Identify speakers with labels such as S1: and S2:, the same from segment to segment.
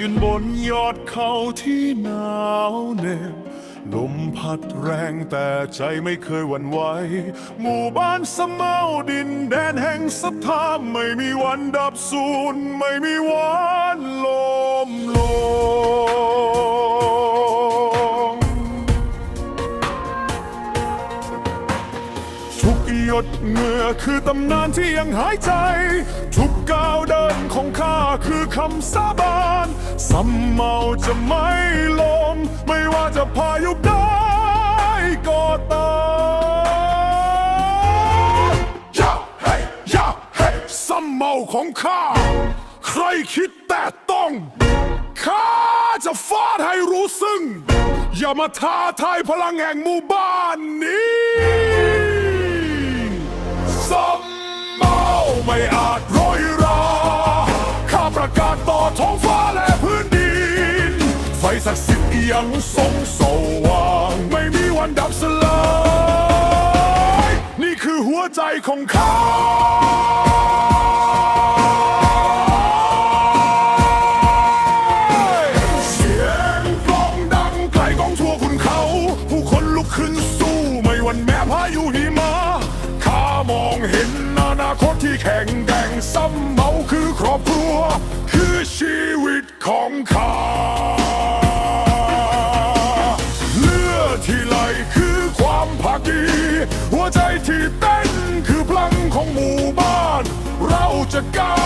S1: ยืนบนยอดเขาที่หนาวเหน็บลมพัดแรงแต่ใจไม่เคยหวั่นไหว หมู่บ้านสมเมาดินแดนแห่งศรัทธาไม่มีวันดับสูญไม่มีวัน หยดเหงื่อคือตำนานที่ยังหายใจ ทุกก้าวเดินของข้าคือคำสาบานสัมเมาจะไม่ลมไม่ว่าจะพายุได้ก็ตามยาเฮ้ยยาเฮ้ยสัมเมาของข้า ใครคิดแต่ต้องข้าจะฟาดให้รู้ซึ่ง อย่ามาท้าทายพลังแห่งหมู่บ้านนี้ ไม่อาจร้อยราข้าประกาศต่อท้องฟ้าและพื้นดิน ไฟศักดิ์สิทธิ์ยังทรงสว่าง ไม่มีวันดับสลาย นี่คือหัวใจของข้า แข็งแกร่งซ้ำเมาคือครอบครัว คือชีวิตของข้าเลือดที่ไหลคือความภาคดีหัวใจที่เต้นคือพลังของหมู่บ้าน เราจะก้าว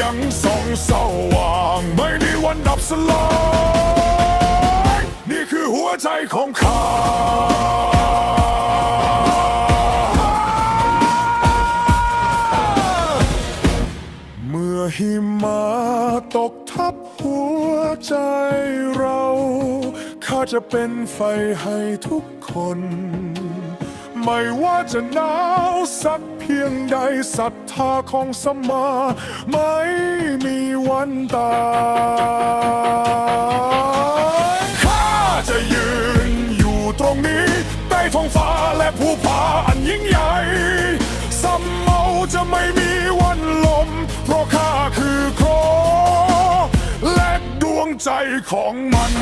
S1: ยังส่องสว่าง ไม่มีวันดับสลายนี่คือหัวใจของข้าเมื่อหิมะตกทับหัวใจเรา ข้าจะเป็นไฟให้ทุกคน ไม่ว่าจะหนาวสักเพียงใดศรัทธาของสมา ไม่มีวันตายข้าจะยืนอยู่ตรงนี้ ใต้ท้องฟ้าและภูผาอันยิ่งใหญ่สัมเมาจะไม่มีวันลมเพราะข้าคือโครและดวงใจของมัน